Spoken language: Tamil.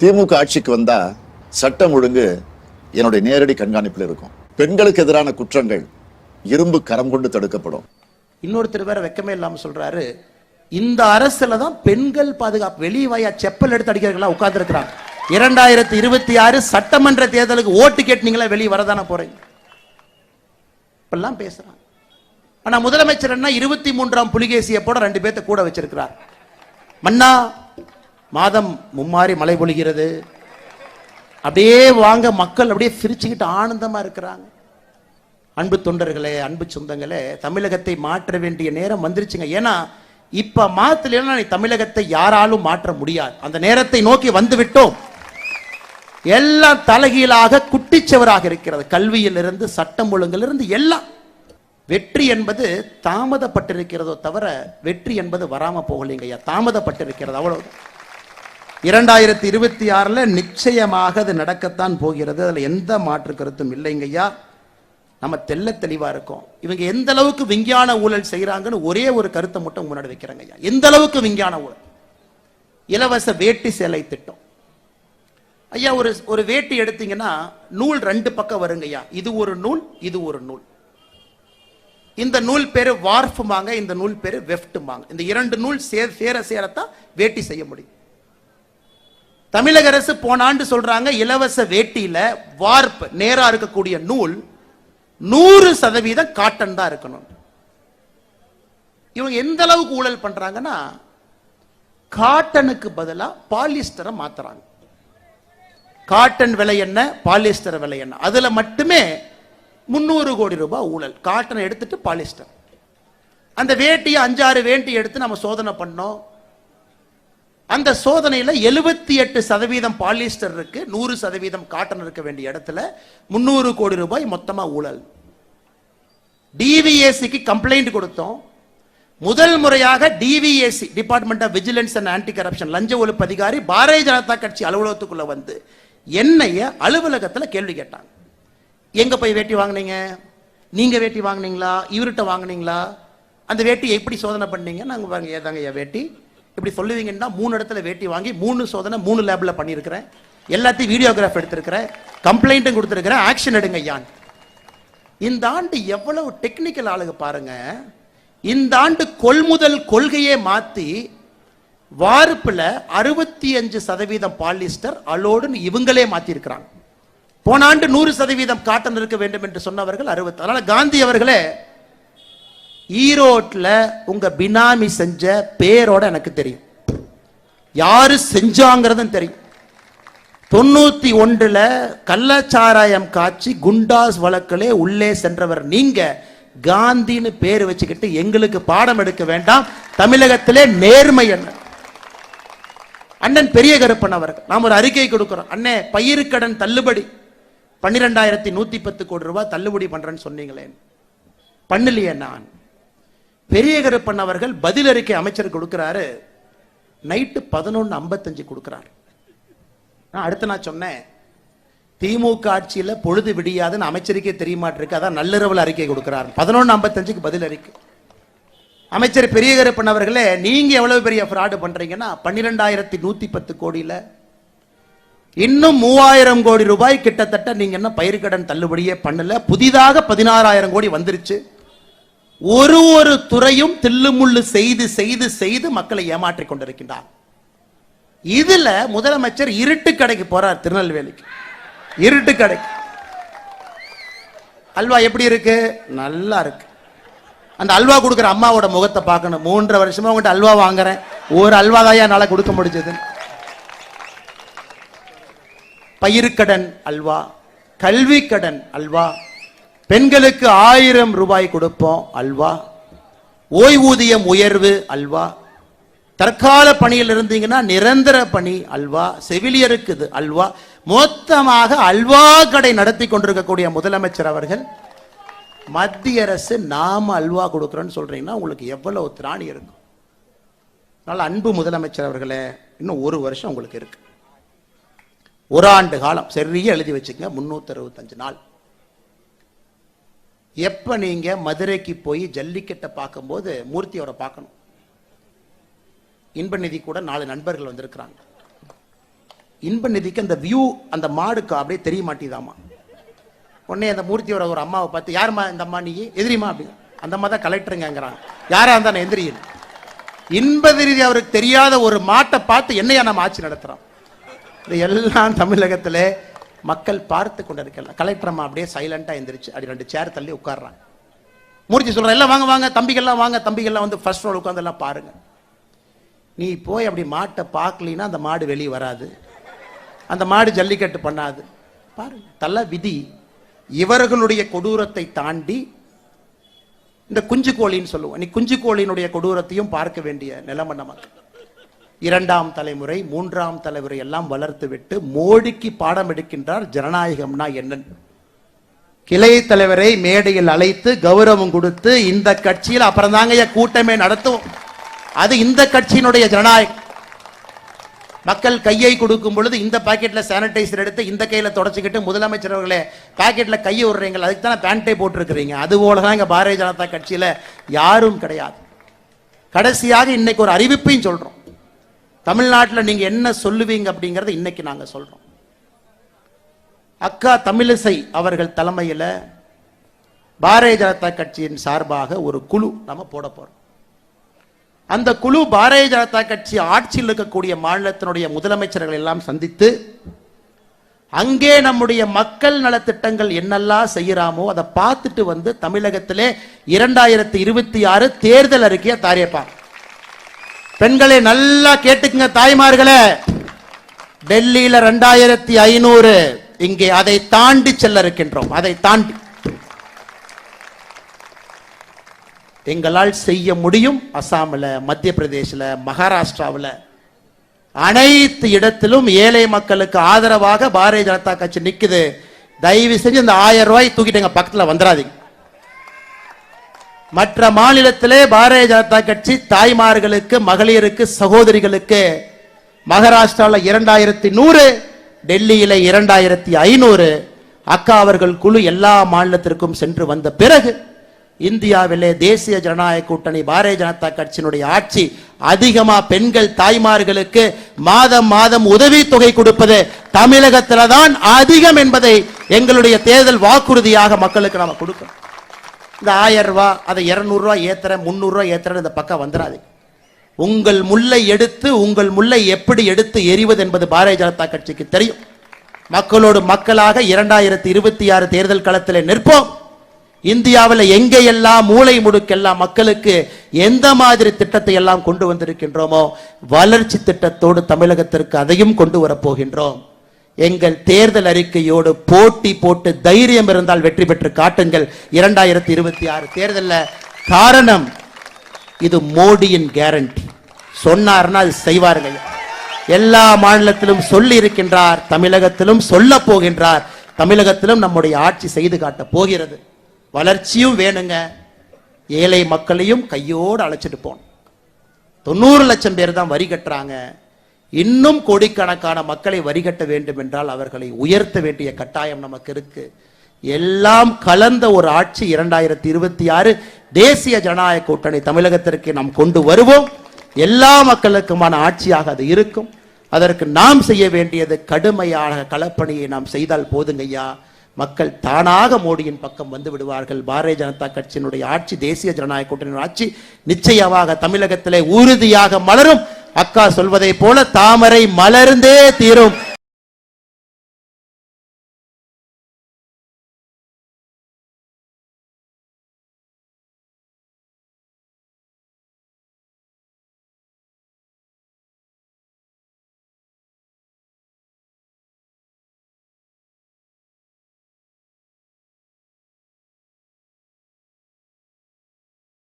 திமுக ஆட்சிக்கு வந்தா சட்டம் ஒழுங்கு என்னுடைய நேரடி கண்காணிப்பில் இருக்கும். பெண்களுக்கு எதிரான குற்றங்கள் இரும்பு கரம் கொண்டு தடுக்கப்படும். இன்னொருத்தர் வேற வெக்கமே இல்லாம சொல்றாரு. இந்த அரசுல தான் பெண்கள் பாதுகாப்பு வெளியே வாயா செப்பல் எடுத்து அடிக்கிறவங்களா உட்கார்ந்து இருக்கிறாங்க. இரண்டாயிரத்தி இருபத்தி ஆறு சட்டமன்ற தேர்தலுக்கு ஓட்டு கேட்டீங்களா வெளியே வரதானே போறீங்க? இப்பெல்லாம் பேசுறாங்க. ஆனா முதலமைச்சர் என்ன இருபத்தி மூன்றாம் புலிகேசியை போட ரெண்டு பேர்த்த கூட வச்சிருக்கிறார். மன்னா மாதம் மும்மாறி மழை பொழிகிறது. அப்படியே வாங்க மக்கள் அப்படியே சிரிச்சுக்கிட்டு ஆனந்தமா இருக்கிறாங்க. அன்பு தொண்டர்களே அன்பு சொந்தங்களே தமிழகத்தை மாற்ற வேண்டிய நேரம் வந்துருச்சுங்க. ஏன்னா இப்ப மாத்தலைன்னா தமிழகத்தை யாராலும் மாற்ற முடியாது. அந்த நேரத்தை நோக்கி வந்து விட்டோம் எல்லாம் தலைகீழாக குட்டிச்சவராக இருக்கிறது. கல்வியிலிருந்து சட்டம் ஒழுங்கிலிருந்து எல்லாம். வெற்றி என்பது தாமதப்பட்டிருக்கிறதோ தவிர வெற்றி என்பது வராம போகலைங்க ஐயா தாமதப்பட்டிருக்கிறது அவ்வளவுதான். இரண்டாயிரத்தி இருபத்தி ஆறில் நிச்சயமாக அது நடக்கத்தான் போகிறது. அதில் எந்த மாற்று கருத்தும் இல்லைங்கய்யா. நம்ம தெல்ல தெளிவாக இருக்கோம். இவங்க எந்த அளவுக்கு விஞ்ஞான ஊழல் செய்கிறாங்கன்னு ஒரே ஒரு கருத்தை மட்டும் முன்னாடி வைக்கிறாங்க ஐயா எந்த அளவுக்கு விஞ்ஞான ஊழல்? இலவச வேட்டி சேலை திட்டம். ஐயா ஒரு ஒரு வேட்டி எடுத்தீங்கன்னா நூல் ரெண்டு பக்கம் வருங்க ஐயா இது ஒரு நூல் இது ஒரு நூல். இந்த நூல் பேரு வார்ஃபுமாங்க இந்த நூல் பேரு வெஃப்டுமாங்க இந்த இரண்டு நூல் சே- சேர சேரத்தான் வேட்டி செய்ய முடியும். தமிழக அரசு போன ஆண்டு சொல்றாங்க இலவச வேட்டியில வார்ப் நேரா இருக்கக்கூடிய நூல் நூறு சதவீதம் காட்டன் தான் இருக்கணும். இவங்க எந்த அளவுக்கு ஊழல் பண்றாங்கன்னா காட்டனுக்கு பதிலாக பாலிஸ்டரை மாத்துறாங்க. காட்டன் விலை என்ன பாலிஸ்டர் விலை என்ன? அதுல மட்டுமே முந்நூறு கோடி ரூபாய் ஊழல். காட்டன் எடுத்துட்டு பாலிஸ்டர் அந்த வேட்டியை அஞ்சாறு வேட்டி எடுத்து நம்ம சோதனை பண்ணோம். அந்த சோதனையில் எழுபத்தி எட்டு சதவீதம் பாலிஸ்டர் இருக்கு நூறு சதவீதம் காட்டன் இருக்க வேண்டிய இடத்துல முந்நூறு கோடி ரூபாய் மொத்தமாக ஊழல். டிவிஏசிக்கு கம்ப்ளைண்ட் கொடுத்தோம். முதல் முறையாக TVAC department of vigilance and anti corruption லஞ்ச ஒழிப்பு அதிகாரி பாரதிய ஜனதா கட்சி அலுவலகத்துக்குள்ள வந்து என்னைய அலுவலகத்தில் கேள்வி கேட்டாங்க. எங்க போய் வேட்டி வாங்குனீங்க? நீங்க வேட்டி வாங்குனீங்களா? இவர்கிட்ட வாங்குனீங்களா? அந்த வேட்டி எப்படி சோதனை பண்ணீங்க? நாங்கள் வாங்க ஏதாங்க வேட்டி இப்படி சொல்லுவீங்கன்னா மூணு இடத்துல வேட்டி வாங்கி மூணு சோதனை மூணு லேபில் பண்ணியிருக்கிறேன். எல்லாத்தையும் வீடியோகிராஃப் எடுத்திருக்கிறேன். கம்ப்ளைண்ட்டும் கொடுத்துருக்கிறேன். ஆக்ஷன் எடுங்க ஐயான் இந்த ஆண்டு எவ்வளவு டெக்னிக்கல் ஆளுங்க பாருங்க. இந்த ஆண்டு கொள்முதல் கொள்கையே மாற்றி வார்ப்பில் அறுபத்தி அஞ்சு சதவீதம் பாலிஸ்டர் அலோடுன்னு இவங்களே மாற்றிருக்கிறாங்க போன ஆண்டு நூறு சதவீதம் காட்டன் இருக்க வேண்டும் என்று சொன்னவர்கள் அறுபத்தி அதனால காந்தி அவர்களே ஈரோட்டில் உங்கள் பினாமி செஞ்ச பேரோட எனக்கு தெரியும். யாரு செஞ்சாங்கிறதும் தெரியும். தொண்ணூற்றி ஒன்றில் கள்ளச்சாராயம் காய்ச்சி குண்டாஸ் வழக்கிலே உள்ளே சென்றவர் நீங்கள் காந்தின்னு பேர் வச்சுக்கிட்டு எங்களுக்கு பாடம் எடுக்க வேண்டாம். தமிழகத்திலே நேர்மை என்ன? அண்ணன் பெரிய கருப்பன் அவர்கள் நாம் ஒரு அறிக்கை கொடுக்கிறோம். அண்ணே பயிருக்கடன் தள்ளுபடி. பன்னிரெண்டாயிரத்தி நூற்றி பத்து கோடி ரூபாய் தள்ளுபடி பண்ணுறேன்னு சொன்னீங்களேன் பண்ணலையே நான். பெரிய கருப்பன் அவர்கள் பதில் அறிக்கை அமைச்சர் கொடுக்கிறாரு. நைட்டு பதினொன்று ஐம்பத்தஞ்சு கொடுக்குறாரு. நான் அடுத்து நான் சொன்னேன் திமுக ஆட்சியில் பொழுது விடியாதுன்னு அமைச்சருக்கே தெரிய மாட்டிருக்கு அதான் நள்ளிரவில் அறிக்கை கொடுக்கிறார். பதினொன்று ஐம்பத்தஞ்சுக்கு பதில் அறிக்கை. அமைச்சர் பெரிய கருப்பன் அவர்களே நீங்க எவ்வளவு பெரிய ஃப்ராடு பண்றீங்கன்னா பன்னிரெண்டாயிரத்தி நூத்தி பத்து கோடியில். இன்னும் மூவாயிரம் கோடி ரூபாய் கிட்டத்தட்ட நீங்க என்ன பயிர்க்கடன் தள்ளுபடியே பண்ணல. புதிதாக பதினாறாயிரம் கோடி வந்துருச்சு. ஒரு ஒரு துறையும் தில்லுமுள்ளு செய்து செய்து செய்து மக்களை ஏமாற்றிக் கொண்டிருக்கின்றார் இதுல முதலமைச்சர் இருட்டு கடைக்கு போறார் திருநெல்வேலிக்கு. இருட்டு கடைக்கு. அல்வா எப்படி இருக்கு? நல்லா இருக்கு. அந்த அல்வா கொடுக்குற அம்மாவோட முகத்தை பார்க்கணும். மூன்றரை வருஷமா உங்கள்கிட்ட அல்வா வாங்குறேன். ஒரு அல்வா தான் என்னால கொடுக்க முடிஞ்சது? பயிருக்கடன் அல்வா கல்வி கடன் அல்வா பெண்களுக்கு ஆயிரம் ரூபாய் கொடுப்போம் அல்வா. ஓய்வூதியம் உயர்வு அல்வா. தற்கால பணியில் இருந்தீங்கன்னா நிரந்தர பணி அல்வா. செவிலியருக்கு இது அல்வா. மொத்தமாக அல்வா கடை நடத்தி கொண்டிருக்கக்கூடிய முதலமைச்சர் அவர்கள் மத்திய அரசு நாம அல்வா கொடுக்குறோன்னு சொல்றீங்கன்னா உங்களுக்கு எவ்வளவு திராணி இருக்கும்? அதனால அன்பு முதலமைச்சர் அவர்களே இன்னும் ஒரு வருஷம் உங்களுக்கு இருக்கு. ஒரு ஆண்டு காலம் சரியா எழுதி வச்சுக்கங்க முன்னூத்தி அறுபத்தஞ்சு நாள். எப்போ நீங்கள் மதுரைக்கு போய் ஜல்லிக்கட்டை பார்க்கும்போது மூர்த்தி அவரை பார்க்கணும். இன்ப நிதி கூட நாலு நண்பர்கள் வந்திருக்கிறாங்க. இன்ப நிதிக்கு அந்த வியூ அந்த மாடுக்கு அப்படியே தெரிய மாட்டேதாமா உடனே அந்த மூர்த்தியோட ஒரு அம்மாவை பார்த்து யாரும்மா இந்த அம்மா நீ? எதிரிமா அப்படி. அந்த அம்மா தான் கலெக்டருங்கிறாங்க யாரா இருந்தா எந்திரியில் இன்ப அவருக்கு தெரியாத ஒரு மாட்டை பார்த்து என்னையா நம்ம ஆட்சி நடத்துகிறோம் இது எல்லாம் தமிழகத்திலே மக்கள் பார்த்து கொண்டிருக்கலாம். கலெக்டர் அம்மா அப்படியே சைலண்டா எந்திரிச்சு அப்படி ரெண்டு சேர் தள்ளி உட்கார்றாங்க. மூர்த்தி சொல்கிறேன் எல்லாம் வாங்க வாங்க தம்பிகள்லாம் வாங்க தம்பிகள்லாம் வந்து ஃபர்ஸ்ட் ரோல் உட்காந்து எல்லாம் பாருங்க. நீ போய் அப்படி மாட்டை பார்க்கலினா அந்த மாடு வெளியே வராது. அந்த மாடு ஜல்லிக்கட்டு பண்ணாது. பாருங்க தள்ள விதி. இவர்களுடைய கொடூரத்தை தாண்டி இந்த குஞ்சு கோழின்னு சொல்லுவோம். நீ குஞ்சு கோழியினுடைய கொடூரத்தையும் பார்க்க வேண்டிய நிலைமை நமக்கு. இரண்டாம் தலைமுறை மூன்றாம் தலைமுறை எல்லாம் வளர்த்துவிட்டு மோடிக்கு பாடம் எடுக்கின்றார் ஜனநாயகம்னா என்னன்னு கிளை தலைவரை மேடையில் அழைத்து கௌரவம் கொடுத்து இந்த கட்சியில் அப்புறம் தாங்க கூட்டமே நடத்துவோம் அது இந்த கட்சியினுடைய ஜனநாயகம். மக்கள் கையை கொடுக்கும் பொழுது இந்த பாக்கெட்ல சானிடைசர் எடுத்து இந்த கையில தொடச்சிக்கிட்டு முதலமைச்சர் அவர்களே பாக்கெட்ல கையை விடுறீங்க அதுக்கு தானே பேண்டை போட்டிருக்கிறீங்க. அது போலதான் இங்க பாரதிய ஜனதா கட்சியில யாரும் கிடையாது. கடைசியாக இன்னைக்கு ஒரு அறிவிப்பையும் சொல்றோம். தமிழ்நாட்டில் நீங்க என்ன சொல்லுவீங்க அப்படிங்கறத இன்னைக்கு நாங்க சொல்றோம். அக்கா தமிழிசை அவர்கள் தலைமையில பாரதிய ஜனதா கட்சியின் சார்பாக ஒரு குழு நம்ம போட போறோம். அந்த குழு பாரதிய ஜனதா கட்சி ஆட்சியில் இருக்கக்கூடிய மாநிலத்தினுடைய முதலமைச்சர்கள் எல்லாம் சந்தித்து அங்கே நம்முடைய மக்கள் நலத்திட்டங்கள் என்னெல்லாம் செய்யறாமோ அதை பார்த்துட்டு வந்து தமிழகத்திலே இரண்டாயிரத்தி இருபத்தி ஆறு தேர்தல் அறிக்கையை தாரியப்பாங்க பெண்களை நல்லா கேட்டுக்குங்க தாய்மார்களே. டெல்லியில ரெண்டாயிரத்தி ஐநூறு இங்கே அதை தாண்டி செல்ல இருக்கின்றோம். அதை தாண்டி. எங்களால் செய்ய முடியும் அசாமில் மத்திய பிரதேசில் மகாராஷ்டிராவில். அனைத்து இடத்திலும் ஏழை மக்களுக்கு ஆதரவாக பாரதிய ஜனதா கட்சி நிற்குது தயவு செஞ்சு இந்த ஆயிரம் ரூபாய் தூக்கிட்டு எங்கள் பக்கத்தில் வந்துடாதீங்க. மற்ற மாநிலத்திலே பாரதிய ஜனதா கட்சி தாய்மார்களுக்கு மகளிருக்கு சகோதரிகளுக்கு மகாராஷ்டிராவில் இரண்டாயிரத்தி நூறு டெல்லியில் இரண்டாயிரத்தி ஐநூறு அக்கா அவர்கள் குழு எல்லா மாநிலத்திற்கும் சென்று வந்த பிறகு இந்தியாவிலே தேசிய ஜனநாயக கூட்டணி பாரதிய ஜனதா கட்சியினுடைய ஆட்சி அதிகமாக பெண்கள் தாய்மார்களுக்கு மாதம் மாதம் உதவித்தொகை கொடுப்பது தமிழகத்தில் தான் அதிகம் என்பதை எங்களுடைய தேர்தல் வாக்குறுதியாக மக்களுக்கு நாம் கொடுக்கணும் இந்த ஆயிரம் அதை இரநூறுவா ஏத்துறேன் முந்நூறுரூவா ஏத்துறேன் இந்த பக்கம் வந்துடாது உங்கள் முல்லை எடுத்து உங்கள் முல்லை எப்படி எடுத்து எரிவது என்பது பாரதிய ஜனதா கட்சிக்கு தெரியும். மக்களோடு மக்களாக இரண்டாயிரத்தி இருபத்தி ஆறு தேர்தல் களத்தில் நிற்போம். இந்தியாவில் எங்கெல்லாம் மூளை முடுக்கெல்லாம் மக்களுக்கு எந்த மாதிரி திட்டத்தை எல்லாம் கொண்டு வந்திருக்கின்றோமோ வளர்ச்சி திட்டத்தோடு தமிழகத்திற்கு அதையும் கொண்டு வரப்போகின்றோம் எங்கள் தேர்தல் அறிக்கையோடு போட்டி போட்டு தைரியம் இருந்தால் வெற்றி பெற்று காட்டுங்கள். இரண்டாயிரத்தி இருபத்தி ஆறு தேர்தலில் காரணம் இது மோடியின் கேரண்டி சொன்னார்னா அது செய்வார்கள். எல்லா மாநிலத்திலும் சொல்லி இருக்கின்றார் தமிழகத்திலும் சொல்ல போகின்றார். தமிழகத்திலும் நம்முடைய ஆட்சி செய்து காட்ட போகிறது. வளர்ச்சியும் வேணுங்க. ஏழை மக்களையும் கையோடு அழைச்சிட்டு போகணும். தொண்ணூறு லட்சம் பேர் தான் வரி கட்டுறாங்க. இன்னும் கோடிக்கணக்கான மக்களை வரிகட்ட வேண்டும் என்றால் அவர்களை உயர்த்த வேண்டிய கட்டாயம் நமக்கு இருக்கு. எல்லாம் கலந்த ஒரு ஆட்சி இரண்டாயிரத்தி இருபத்தி ஆறு தேசிய ஜனநாயக கூட்டணி தமிழகத்திற்கு நாம் கொண்டு வருவோம். எல்லா மக்களுக்குமான ஆட்சியாக அது இருக்கும். அதற்கு நாம் செய்ய வேண்டியது கடுமையான களப்பணியை நாம் செய்தால் போதுங்கய்யா மக்கள் தானாக மோடியின் பக்கம் வந்து விடுவார்கள். பாரதிய ஜனதா கட்சியினுடைய ஆட்சி தேசிய ஜனநாயக கூட்டணியின் ஆட்சி நிச்சயமாக தமிழகத்திலே உறுதியாக மலரும். அக்கா சொல்வதை போல தாமரை மலர்ந்தே தீரும்.